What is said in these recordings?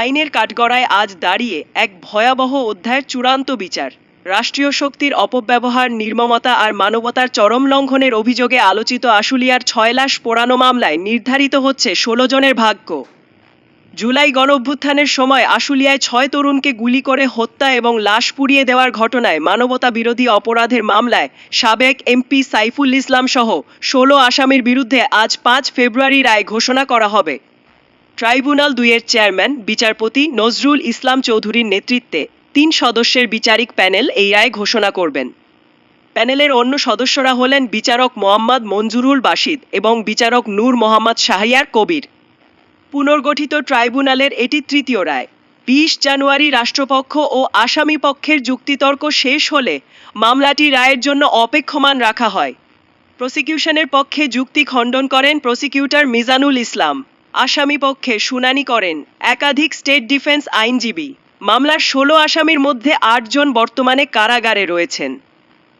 আইনের কাঠগড়ায় আজ দাঁড়িয়ে এক ভয়াবহ অধ্যায়ের চূড়ান্ত বিচার। রাষ্ট্রীয় শক্তির অপব্যবহার, নির্মমতা আর মানবতার চরম লঙ্ঘনের অভিযোগে আলোচিত আশুলিয়ার ছয় লাশ পোড়ানো মামলায় নির্ধারিত হচ্ছে ষোলো জনের ভাগ্য। জুলাই গণঅভ্যুত্থানের সময় আশুলিয়ায় ছয় তরুণকে গুলি করে হত্যা এবং লাশ পুড়িয়ে দেওয়ার ঘটনায় মানবতা বিরোধী অপরাধের মামলায় সাবেক এমপি সাইফুল ইসলাম সহ ষোলো আসামির বিরুদ্ধে আজ পাঁচ ফেব্রুয়ারি রায় ঘোষণা করা হবে। ট্রাইব্যুনাল দুইয়ের চেয়ারম্যান, বিচারপতি নজরুল ইসলাম চৌধুরীর নেতৃত্বে তিন সদস্যের বিচারিক প্যানেল এই রায় ঘোষণা করবেন। প্যানেলের অন্য সদস্যরা হলেন বিচারক মোহাম্মদ মঞ্জুরুল বাসিদ এবং বিচারক নূর মোহাম্মদ শাহিয়ার কবির। পুনর্গঠিত ট্রাইব্যুনালের এটি তৃতীয় রায়। বিশ জানুয়ারি রাষ্ট্রপক্ষ ও আসামি পক্ষের যুক্তিতর্ক শেষ হলে মামলাটি রায়ের জন্য অপেক্ষমান রাখা হয়। প্রসিকিউশনের পক্ষে যুক্তি খণ্ডন করেন প্রসিকিউটর মিজানুল ইসলাম। আসামি পক্ষে শুনানি করেন একাধিক স্টেট ডিফেন্স আইনজীবী। মামলার ষোলো আসামির মধ্যে আটজন বর্তমানে কারাগারে রয়েছেন।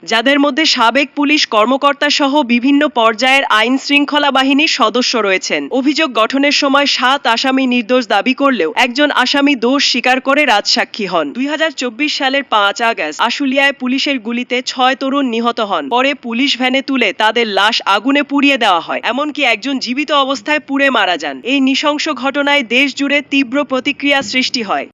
যাদের মধ্যে সাবেক পুলিশ কর্মকর্তা সহ বিভিন্ন পর্যায়ের আইন শৃঙ্খলা বাহিনীর সদস্য রয়েছেন। অভিযোগ গঠনের সময় সাত আসামি নির্দোষ দাবি করলেও একজন আসামি দোষ স্বীকার করে রাজসাক্ষী হন। দুই হাজার চব্বিশ সালের পাঁচ আগস্ট আশুলিয়ায় পুলিশের গুলিতে ছয় তরুণ নিহত হন। পরে পুলিশ ভ্যানে তুলে তাদের লাশ আগুনে পুড়িয়ে দেওয়া হয়। এমনকি একজন জীবিত অবস্থায় পুড়ে মারা যান। এই নৃশংস ঘটনায় দেশ জুড়ে তীব্র প্রতিক্রিয়া সৃষ্টি হয়।